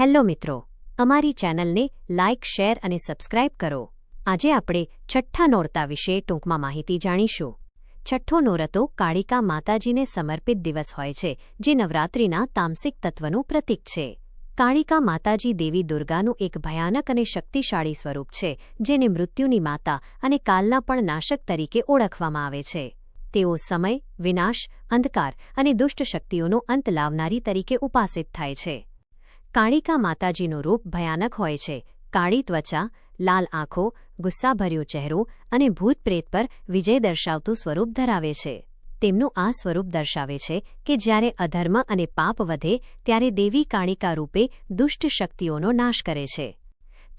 Hello મિત્રો, અમારી ચેનલને લાઇક, શેર અને સબસ્ક્રાઇબ કરો. આજે આપણે છઠ્ઠા નોરતા વિશે ટૂંકમાં માહિતી જાણીશું. છઠ્ઠો નોરતો કાળિકા માતાજીને સમર્પિત દિવસ હોય છે, જે નવરાત્રિના તામસિક તત્વનું પ્રતીક છે. કાળિકા માતાજી દેવી દુર્ગાનું એક ભયાનક અને શક્તિશાળી સ્વરૂપ છે, જેને મૃત્યુની માતા અને કાલના પણ નાશક તરીકે ઓળખવામાં આવે છે. તેઓ સમય, વિનાશ, અંધકાર અને દુષ્ટ શક્તિઓનો અંત લાવનારી તરીકે ઉપાસિત થાય છે. કાળિકા માતાજીનું રૂપ ભયાનક હોય છે. કાળી ત્વચા, લાલ આંખો, ગુસ્સાભર્યો ચહેરો અને ભૂત પ્રેત પર વિજય દર્શાવતું સ્વરૂપ ધરાવે છે. તેમનું આ સ્વરૂપ દર્શાવે છે કે જ્યારે અધર્મ અને પાપ વધે, ત્યારે દેવી કાળિકા રૂપે દુષ્ટ શક્તિઓનો નાશ કરે છે.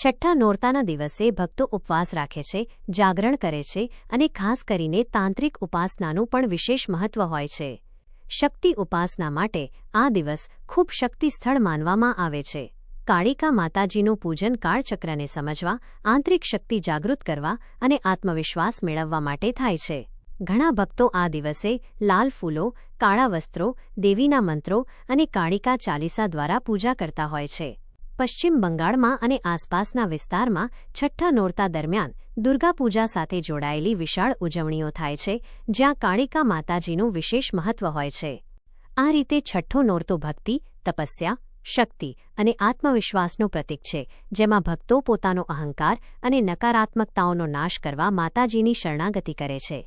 છઠ્ઠા નોરતાના દિવસે ભક્તો ઉપવાસ રાખે છે, જાગરણ કરે છે અને ખાસ કરીને તાંત્રિક ઉપાસનાનું પણ વિશેષ મહત્વ હોય છે. શક્તિ ઉપાસના માટે આ દિવસ ખૂબ શક્તિ સ્થળ માનવામાં આવે છે. કાળિકા માતાજીનું પૂજન કાળચક્રને સમજવા, આંતરિક શક્તિ જાગૃત કરવા અને આત્મવિશ્વાસ મેળવવા માટે થાય છે. ઘણા ભક્તો આ દિવસે લાલ ફૂલો, કાળા વસ્ત્રો, દેવીના મંત્રો અને કાળિકા ચાલીસા દ્વારા પૂજા કરતા હોય છે. પશ્ચિમ બંગાળમાં અને આસપાસના વિસ્તારમાં છઠ્ઠા નોરતા દરમિયાન દુર્ગાપૂજા સાથે જોડાયેલી વિશાળ ઉજવણીઓ થાય છે, જ્યાં કાળિકા માતાજીનું વિશેષ મહત્વ હોય છે. આ રીતે છઠ્ઠો નોરતો ભક્તિ, તપસ્યા, શક્તિ અને આત્મવિશ્વાસનું પ્રતીક છે, જેમાં ભક્તો પોતાનો અહંકાર અને નકારાત્મકતાઓનો નાશ કરવા માતાજીની શરણાગતિ કરે છે.